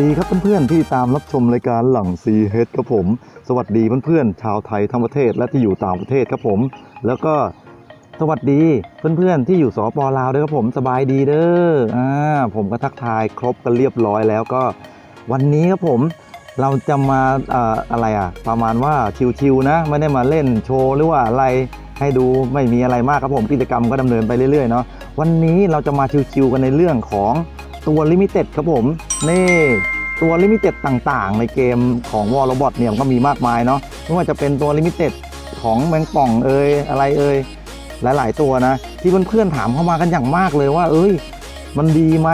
ดีครับเพื่อนๆที่ตามรับชมรายการหลังซีเฮดครับผม สวัสดีเพื่อนๆชาวไทยทั้งประเทศและที่อยู่ต่างประเทศครับผม แล้วก็สวัสดีเพื่อนๆที่อยู่สปลาวด้วยครับผมสบายดีเด้ออ่าผมก็ทักทายครบกันเรียบร้อยแล้วก็ วันนี้ครับผมเราจะมาอ่อะไรอะประมาณว่าชิวๆนะ ไม่ได้มาเล่นโชว์หรือว่าอะไรให้ดูไม่มีอะไรมากครับผมกิจกรรมก็ดำเนินไปเรื่อยๆเนาะวันนี้เราจะมาชิวๆกันในเรื่องของตัวลิมิเต็ดครับผม นี่ตัวลิมิเต็ดต่างๆ ในเกมของวอลลบอทเนี่ยก็มีมากมายเนาะไม่ว่าจะเป็นตัวลิมิเต็ดของแมงป่องเอยอะไรเอยหลาย ๆ ตัวนะ ที่เพื่อนๆถามเข้ามากันอย่างมากเลยว่า เอ้ย มันดีไหม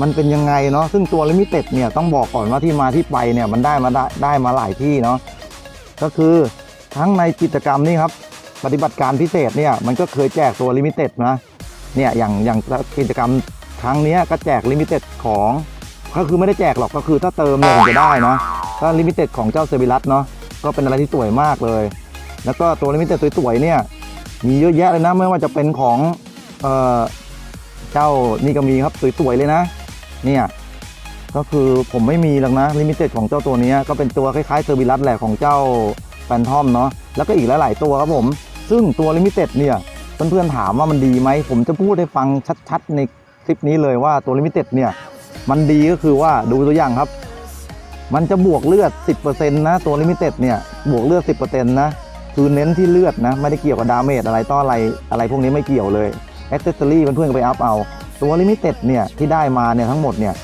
มันเป็นยังไงเนาะซึ่งตัวลิมิเต็ดเนี่ยต้องบอกก่อนว่าที่มาที่ไปเนี่ยมันได้มาได้ได้มาหลายที่เนาะก็คือทั้งในกิจกรรมนี่ครับ ปฏิบัติการพิเศษเนี่ยมันก็เคยแจกตัวลิมิเต็ดนะเนี่ยอย่างอย่างกิจกรรมครั้งนี้ก็แจกลิมิเต็ดของ ก็คือไม่ได้แจกหรอกก็คือถ้าเติมเนี่ยถึงจะได้เนาะถ้าลิมิเต็ดของเจ้าเซบิลัสเนาะก็เป็นอะไรที่สวยมากเลย แล้วก็ตัวลิมิเต็ดสวยๆเนี่ยมีเยอะแยะเลยนะไม่ว่าจะเป็นของเอ่อเจ้านี่ก็มีครับสวยๆเลยนะ เนี่ยก็คือผมไม่มีหรอกนะลิมิเต็ดของเจ้าตัวเนี้ยก็เป็นตัวคล้ายๆเซอร์บิลัสแหละของเจ้าแฟนทอมเนาะแล้วก็อีกหลายๆตัวครับผม ซึ่งตัวลิมิเต็ดเนี่ยเพื่อนๆถามว่ามันดีไหม ผมจะพูดให้ฟังชัดๆในคลิปนี้เลยว่าตัวลิมิเต็ดเนี่ย มันดีก็คือว่าดูตัวอย่างครับ มันจะบวกเลือด 10%นะตัวลิมิเต็ดเนี่ยบวกเลือด 10%นะคือเน้นที่เลือดนะ ไม่ได้เกี่ยวกับดาเมจอะไรต่ออะไรอะไรพวกนี้ไม่เกี่ยวเลยแอคเซสซอรี่เพื่อนๆก็ไปอัพเอา ตัวลิมิเต็ดเนี่ยที่ได้มาเนี่ยทั้งหมดเนี่ย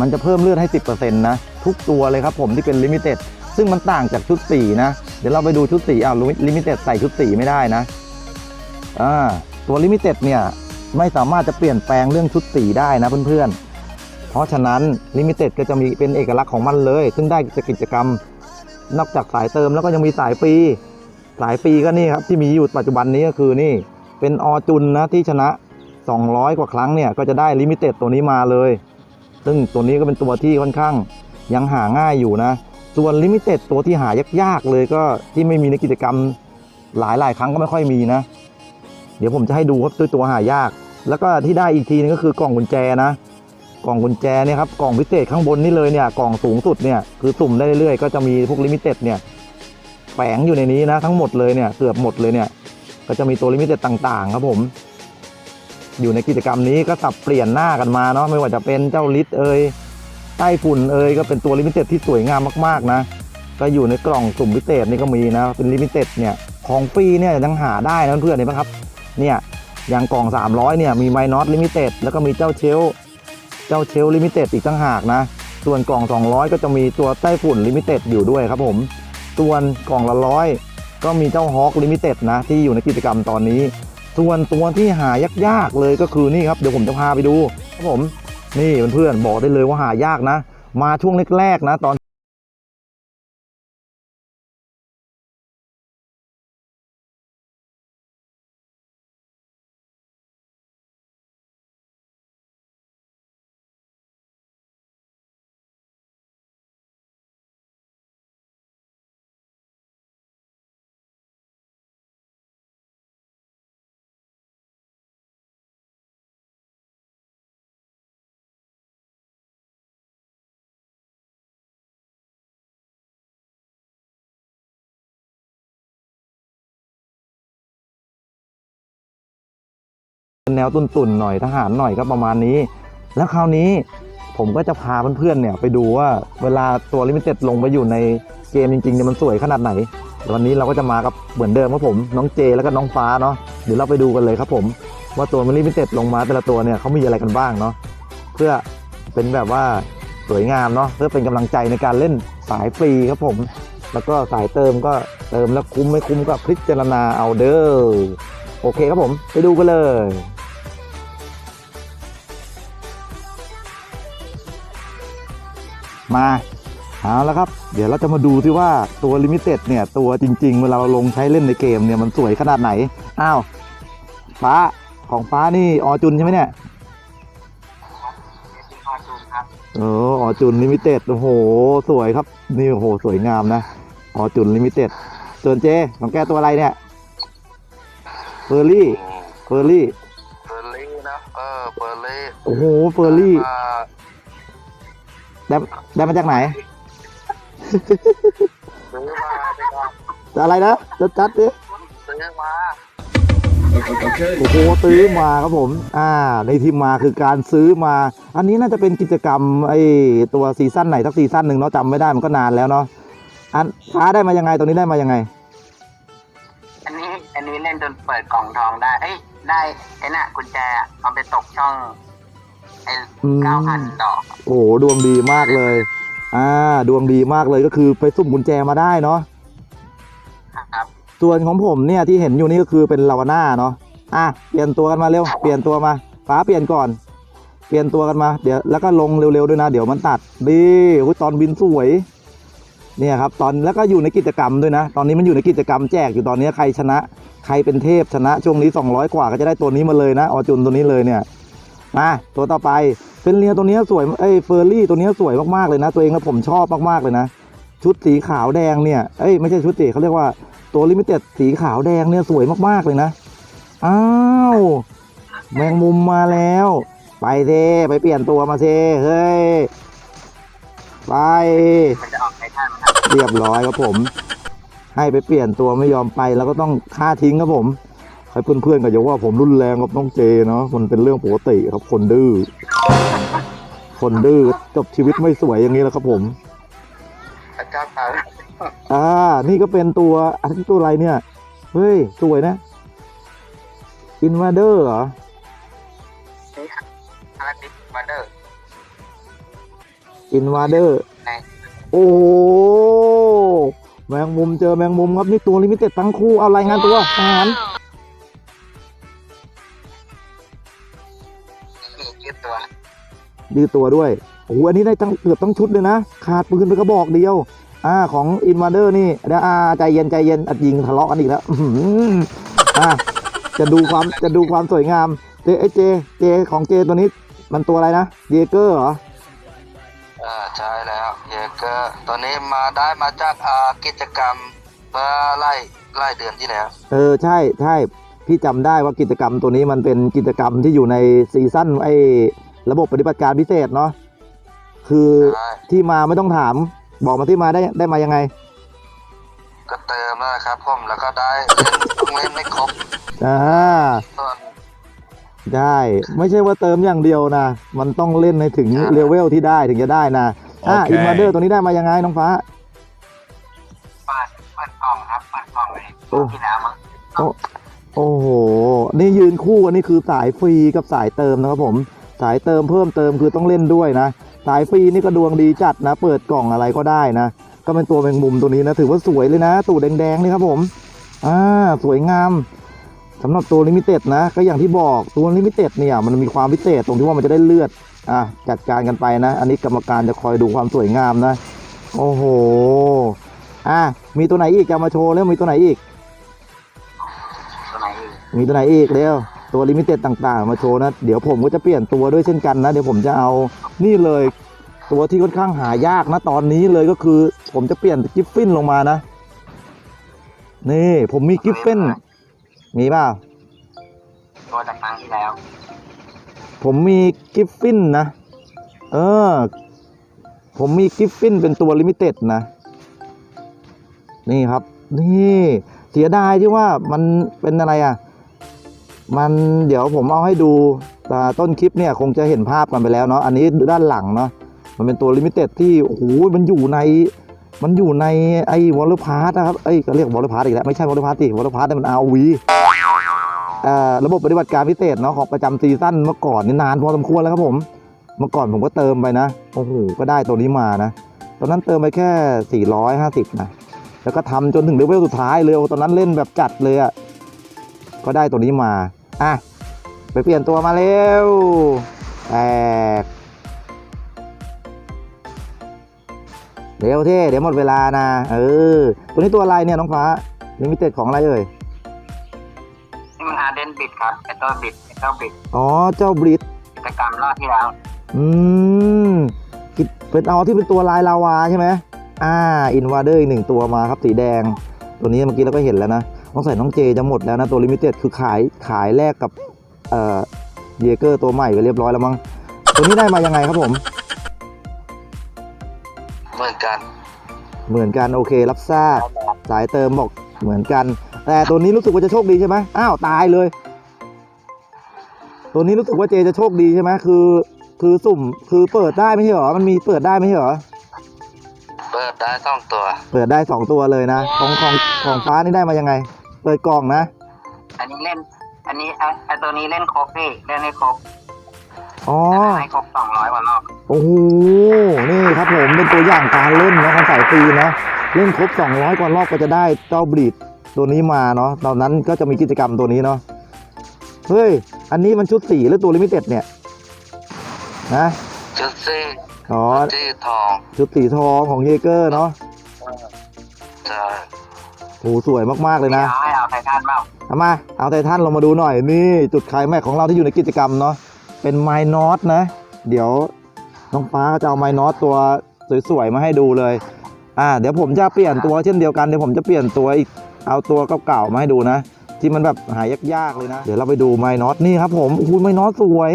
มันจะเพิ่มเลือดให้ 10%นะทุกตัวเลยครับผมที่เป็นลิมิเต็ดซึ่งมันต่างจากชุดสีนะเดี๋ยวเราไปดูชุดสีอะลิมิเต็ดใส่ชุดสีไม่ได้นะอ่าตัวลิมิเต็ดเนี่ยไม่สามารถจะเปลี่ยนแปลงเรื่องชุดสีได้นะเพื่อนๆ เพราะฉะนั้นลิมิเต็ดก็จะมีเป็นเอกลักษณ์ของมันเลย ซึ่งได้จากกิจกรรม นอกจากสายเติมแล้วก็ยังมีสายฟรีสายฟรีก็นี่ครับที่มีอยู่ปัจจุบันนี้ก็คือนี่เป็นอจุนนะที่ชนะ 200 กว่าครั้งเนี่ยก็จะได้ลิมิเต็ดตัวนี้มาเลย ซึ่งตัวนี้ก็เป็นตัวที่ค่อนข้างยังหาง่ายอยู่นะ ส่วนลิมิเต็ดตัวที่หายากๆเลยก็ที่ไม่มีในกิจกรรมหลายๆ ครั้งก็ไม่ค่อยมีนะ เดี๋ยวผมจะให้ดูครับด้วยตัวหายาก แล้วก็ที่ได้อีกทีนึงก็คือกล่องกุญแจนะ กล่องกุญแจเนี่ยครับกล่องพิเศษข้างบนนี่เลยเนี่ยกล่องสูงสุดเนี่ยคือสุ่มได้เรื่อยๆก็จะมีพวกลิมิเต็ดเนี่ยแฝงอยู่ในนี้นะทั้งหมดเลยเนี่ยเกือบหมดเลยเนี่ยก็จะมีตัวลิมิเต็ดต่างๆ ครับผม อยู่ในกิจกรรมนี้ก็สับเปลี่ยนหน้ากันมาเนาะไม่ว่าจะเป็นเจ้าลิศเอยใต้ฝุ่นเอยก็เป็นตัวลิมิเต็ดที่สวยงามมากๆนะก็อยู่ในกล่องสุ่มพิเศษนี่ก็มีนะเป็นลิมิเต็ดเนี่ยของฟรีเนี่ยยังหาได้นะเพื่อนๆเห็นไหมครับเนี่ยอย่างกล่อง 300เนี่ยมีไมนอตลิมิเต็ดแล้วก็มีเจ้าเชล เจ้าเชลลิมิเต็ดอีกตั้งหากนะ ส่วนกล่อง 200 ก็จะมีตัวไต้ฝุ่นลิมิเต็ดอยู่ด้วยครับผม ส่วนกล่องละร้อยก็มีเจ้าฮอคลิมิเต็ดนะที่อยู่ในกิจกรรมตอนนี้ ส่วนตัวที่หายากๆเลยก็คือนี่ครับเดี๋ยวผมจะพาไปดูครับผมนี่เพื่อนๆบอกได้เลยว่าหายากนะ มาช่วงแรกๆนะ ตอน แนวตุนๆหน่อยทหารหน่อยก็ประมาณนี้ แล้วคราวนี้ผมก็จะพาเพื่อนๆเนี่ยไปดูว่าเวลาตัวลิมิเต็ดลงไปอยู่ในเกมจริงๆเนี่ยมันสวยขนาดไหน วันนี้เราก็จะมากับเหมือนเดิมครับผม น้องเจแล้วก็น้องฟ้าเนาะเดี๋ยวเราไปดูกันเลยครับผม ว่าตัวมันลิมิเต็ดลงมาแต่ละตัวเนี่ยเขามีอะไรกันบ้างเนาะเพื่อเป็นแบบว่าสวยงามเนาะเพื่อเป็นกำลังใจในการเล่นสายฟรีครับผม แล้วก็สายเติมก็เติมแล้วคุ้มไม่คุ้มก็พิจารณาเอาเด้อโอเคครับผม ไปดูกันเลย มาเอาแล้วครับ เดี๋ยวเราจะมาดูที่ว่าตัวลิมิเต็ดเนี่ย ตัวจริง ๆ เวลาเราลงใช้เล่นในเกมเนี่ยมันสวยขนาดไหน อ้าวฟ้าของฟ้านี่ออจุนใช่ไหมเนี่ยพาจูนครับเออออจุนลิมิเต็ดโอ้โห สวยครับ นี่โอ้โหสวยงามนะออจุนลิมิเต็ดส่วนเจของแกตัวอะไรเนี่ยเฟอร์รี่เฟอร์รี่เฟอร์รี่นะเออเฟอร์รี่โอ้โหเฟอร์รี่อ่า ได้ได้มาจากไหนซื้อมาสิครับจะอะไรนะจะจัดดิซื้อมา โอ้โหซื้อมาครับผม อ่า ในที่มาคือการซื้อมา อันนี้น่าจะเป็นกิจกรรมไอ้ตัวซีซั่นไหนสักซีซั่นหนึ่งเนาะจำไม่ได้มันก็นานแล้วเนาะอันฟ้าได้มายังไงตัวนี้ได้มายังไง อันนี้อันนี้เล่นจนเปิดกล่องทองได้ เอ้ย ได้ไอ้น่ะกุญแจอะเอาไปตกช่อง ไอ้อืม เก้าพันดอกโอ้โหดวงดีมากเลย อ่า ดวงดีมากเลยก็คือไปสุ่มกุญแจมาได้เนาะ ครับ ส่วนของผมเนี่ยที่เห็นอยู่นี่ก็คือเป็นลาวาน่าเนาะ อะ เปลี่ยนตัวกันมาเร็ว เปลี่ยนตัวมา ฟ้าเปลี่ยนก่อน เปลี่ยนตัวกันมา เดี๋ยวแล้วก็ลงเร็วๆด้วยนะ เดี๋ยวมันตัดดีอุ๊ยตอนบินสวย เนี่ยครับ ตอนแล้วก็อยู่ในกิจกรรมด้วยนะ ตอนนี้มันอยู่ในกิจกรรมแจกอยู่ตอนนี้ใครชนะ ใครเป็นเทพชนะช่วงนี้ 200 กว่าก็จะได้ตัวนี้มาเลยนะ ออจุนตัวนี้เลยเนี่ย มาตัวต่อไปเป็นเรียตัวนี้สวยเอ้ยเฟอร์รี่ตัวนี้สวยมากๆเลยนะ ตัวเองแล้วผมชอบมากๆเลยนะ ชุดสีขาวแดงเนี่ยเอ้ยไม่ใช่ชุดสีเขาเรียกว่าตัวลิมิเต็ดสีขาวแดงเนี่ยสวยมากๆเลยนะอ้าวแมงมุมมาแล้ว ไปเทไปเปลี่ยนตัวมาเซเฮ้ยไปมันจะออกในท่านนครับเรียบร้อยครับผม ให้ไปเปลี่ยนตัวไม่ยอมไปแล้วก็ต้องฆ่าทิ้งครับผม ใครเพื่อนๆก็จะว่าผมรุนแรงกับน้องเจเนาะมันเป็นเรื่องปกติครับคนดื้อคนดื้อจบชีวิตไม่สวยอย่างนี้แล้วครับผมพระเจ้าตายอ่า นี่ก็เป็นตัวอันนี้ตัวอะไรเนี่ย เฮ้ย สวยนะอินวาเดอร์เหรอนี่ครับอาร์ติสมาเดอร์อินวาเดอร์ในโอ้โหแมงมุมเจอแมงมุมครับนี่ตัวลิมิเต็ดทั้งคู่เอารายงานตัวทหาร ยืดตัวด้วยโอ้โหอันนี้ได้ตั้งเกือบตั้งชุดเลยนะ ขาดปืนไปกระบอกเดียว อ่าของอินวาเดอร์นี่เดี๋ยวอ่าใจเย็นใจเย็นอัดยิงทะเลาะกันอีกแล้วอื้อหืออ่าจะดูความจะดูความสวยงามเจไอเจเจของเจตัวนี้มันตัวอะไรนะเยเกอร์เหรออ่าใช่แล้วเยเกอร์ตัวนี้มาได้มาจากอ่ากิจกรรมเมื่อไล่ไล่เดือนที่แล้วเออใช่ใช่พี่จำได้ว่ากิจกรรมตัวนี้มันเป็นกิจกรรมที่อยู่ในซีซั่นไอ้ ระบบปฏิบัติการพิเศษเนาะคือใช่ ที่มาไม่ต้องถาม บอกมาที่มาได้ได้มายังไง ก็เติมแล้วนะครับผมแล้วก็ได้เล่นต้องเล่นไม่ครบอ่า ส่วน ได้ไม่ใช่ว่าเติมอย่างเดียวนะ มันต้องเล่นให้ถึงใช่เลเวลที่ได้ถึงจะได้นะอ่าโอเค อินวาเดอร์ตัวนี้ได้มายังไงน้องฟ้า เปิดเปิดกล่องครับเปิดกล่องเลยโอ้ที่แล้วมั้งโอ้โห นี่ยืนคู่กันนี่คือสายฟรีกับสายเติมนะครับผม สายเติมเพิ่มเติมคือต้องเล่นด้วยนะ สายฟรีนี่ก็ดวงดีจัดนะ เปิดกล่องอะไรก็ได้นะ ก็เป็นตัวแมงมุมตัวนี้นะ ถือว่าสวยเลยนะ ตูดแดงๆนี่ครับผมอ่าสวยงามสำหรับตัวลิมิเต็ดนะ ก็อย่างที่บอกตัวลิมิเต็ดเนี่ยมันมีความพิเศษตรงที่ว่ามันจะได้เลือดอะจัดการกันไปนะ อันนี้กรรมการจะคอยดูความสวยงามนะ โอ้โหอะมีตัวไหนอีกจะเอามาโชว์แล้วมีตัวไหนอีกตัวไหนอีกมีตัวไหนอีกเร็ว ตัวลิมิเต็ดต่างๆ มาโชว์นะ เดี๋ยวผมก็จะเปลี่ยนตัวด้วยเช่นกันนะ เดี๋ยวผมจะเอานี่เลย ตัวที่ค่อนข้างหายากนะตอนนี้เลยก็คือ ผมจะเปลี่ยนกิฟฟินลงมานะ นี่ผมมีกิฟฟินมีเปล่าตัวจากครั้งที่แล้ว ผมมีกิฟฟินนะ เออ ผมมีกิฟฟินเป็นตัวลิมิเต็ดนะ นี่ครับ นี่ เสียดายที่ว่ามันเป็นอะไรอะ มันเดี๋ยวผมเอาให้ดูแต่ต้นคลิปเนี่ยคงจะเห็นภาพกันไปแล้วเนาะอันนี้ด้านหลังเนาะมันเป็นตัวลิมิเต็ดที่โอ้โหมันอยู่ในมันอยู่ในไอ้วอลเลพาร์ตนะครับเอ้ก็เรียกวอลเลพาร์ตอีกแล้วไม่ใช่วอลเลพาร์ตสิวอลเลพาร์ตมันเอาวีเอ่อระบบปฏิบัติการพิเศษเนาะของประจำซีซั่นเมื่อก่อนนี่นานพอสมควรแล้วครับผม เมื่อก่อนผมก็เติมไปนะโอ้โหก็ได้ตัวนี้มานะตอนนั้นเติมไปแค่ 450นะแล้วก็ทำจนถึงเลเวลสุดท้ายเลยตอนนั้นเล่นแบบจัดเลยอะ่ะก็ได้ตัวนี้มา อะ ไปเปลี่ยนตัวมาเร็วแตกเร็วเท่เดี๋ยวหมดเวลานะ เออ ตัวนี้ตัวอะไรเนี่ยน้องฟ้าลิมิเต็ดของอะไรเอ่ยนี่มันอาร์เดนบิดครับไอตัวบิดไอตัวบิดอ๋อเจ้าบริดกิจกรรมรอบที่แล้ว อืมกิเป็นเอาที่เป็นตัวลายลาวาใช่ไหมอ่าอินวาเดอร์อีกหนึ่งตัวมาครับสีแดง ตัวนี้เมื่อกี้เราก็เห็นแล้วนะ ต้องใส่น้องเจจะหมดแล้วนะตัวลิมิเต็ดคือขายขายแลกกับเอ่อเยเกอร์ตัวใหม่ไปเรียบร้อยแล้วมั้งตัวนี้ได้มายังไงครับผม เหมือนกัน เหมือนกันโอเครับทราบสายเติมบอกเหมือนกัน แต่ตัวนี้รู้สึกว่าจะโชคดีใช่ไหมอ้าวตายเลย ตัวนี้รู้สึกว่าเจจะโชคดีใช่ไหมคือ คือสุ่มคือเปิดได้ไม่ใช่เหรอมันมีเปิดได้ไม่ใช่เหรอเปิดได้สองตัว เปิดได้สองตัวเลยนะ ของของของฟ้านี่ได้มายังไงเปิดกล่องนะ อันนี้เล่น อันนี้ไอ้ไอ้ตัวนี้เล่นครบพี่เล่นให้ครบอ๋อ ให้ครบสองร้อยกว่ารอบโอ้โห นี่ครับผมเป็นตัวอย่างการเล่นนะของสายฟรีนะ เล่นครบ 200 กว่ารอบก็จะได้เจ้าบลีดตัวนี้มาเนาะ ตอนนั้นก็จะมีกิจกรรมตัวนี้เนาะ เฮ้ย อันนี้มันชุดสีหรือตัวลิมิเต็ดเนี่ย นะ ชุดซี่อ๋อที่ทอง ชุดสีทองของเยเกอร์เนาะ ใช่ โหสวยมากๆเลยนะเดี๋ยวให้เอาไททันเปล่าเอามาเอาไททันลงมาดูหน่อยนี่จุดขายแม็กของเราที่อยู่ในกิจกรรมเนาะเป็นไมนอตนะ เดี๋ยวน้องฟ้าจะเอาไมนอตตัวสวยๆมาให้ดูเลยอ่าเดี๋ยวผมจะเปลี่ยนตัวเช่นเดียวกันเดี๋ยวผมจะเปลี่ยนตัวอีกเอาตัวเก่าๆมาให้ดูนะ ที่มันแบบหายยากๆเลยนะ เดี๋ยวเราไปดูไมนอตนี่ครับผมโอ้โหไมนอตสวย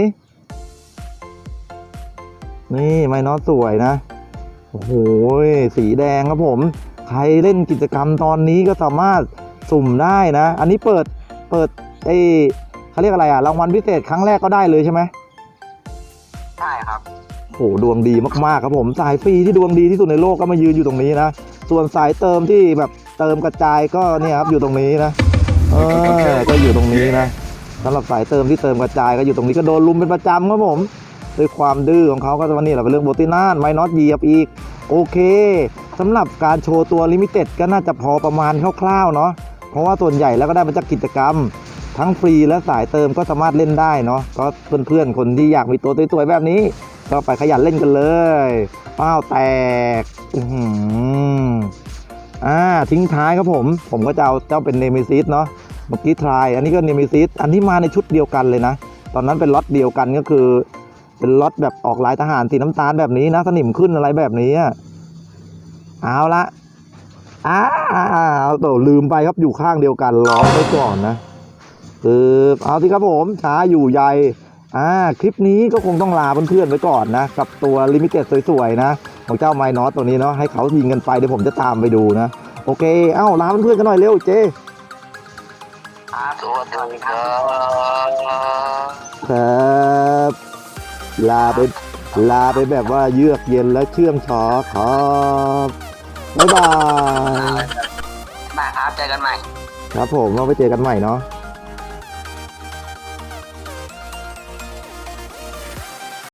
นี่ไมนอตสวยนะโอ้โหสีแดงครับผม รเล่นกิจกรรมตอนนี้ก็สามารถสุ่มได้นะ อันนี้เปิดเปิดไอเขาเรียกอะไรอะรางวัลพิเศษครั้งแรกก็ได้เลยใช่ไหมใช่ครับโหดวงดีมากๆครับผมสายฟรีที่ดวงดีที่สุดในโลกก็มายืนอยู่ตรงนี้นะ ส่วนสายเติมที่แบบเติมกระจายก็เนี่ยครับอยู่ตรงนี้นะเออก็อยู่ตรงนี้นะสำหรับสายเติมที่เติมกระจายก็อยู่ตรงนี้ก็โดนลุมเป็นประจำครับผม ด้วยความดื้อของเขาก็วันนี้แหละเป็นเรื่องโบตินานไมน็อตเหยียบอีก โอเคสำหรับการโชว์ตัวลิมิเต็ดก็น่าจะพอประมาณคร่าวๆเนาะเพราะว่าส่วนใหญ่แล้วก็ได้มาจากกิจกรรม ทั้งฟรีและสายเติมก็สามารถเล่นได้เนาะก็เพื่อนๆคนที่อยากมีตัวสวยๆแบบนี้ ก็ไปขยันเล่นกันเลยป้าวแตกอือออ่าทิ้งท้ายครับผม ผมก็จะเอาเจ้าเป็นเนมิซิสเนาะเมื่อกี้ทราย อันนี้ก็เนมิซิสอันนี้มาในชุดเดียวกันเลยนะ ตอนนั้นเป็นล็อตเดียวกันก็คือ เป็นล็อตแบบออกลายทหารสีน้ำตาลแบบนี้นะสนิมขึ้นอะไรแบบนี้อะเอาละอ้าเอาตัวลืมไปครับอยู่ข้างเดียวกันรอไว้ก่อนนะคือเอาสิครับผมช้าอยู่ใยอ่าคลิปนี้ก็คงต้องลาเพื่อนๆไว้ก่อนนะ กับตัวลิมิเต็ดสวยๆนะ ของเจ้าไมนอตตัวนี้เนาะให้เขายิงกันไปเดี๋ยวผมจะตามไปดูนะ โอเค เอ้าลาเพื่อนๆกันหน่อยเร็วเจครับสวัสดีครับครับ ลาไปลาไปแบบว่าเยือกเย็นและเชื่องช้อครับบ๊ายบายมาครับเจอกันใหม่ ครับผมเราไปเจอกันใหม่เนาะค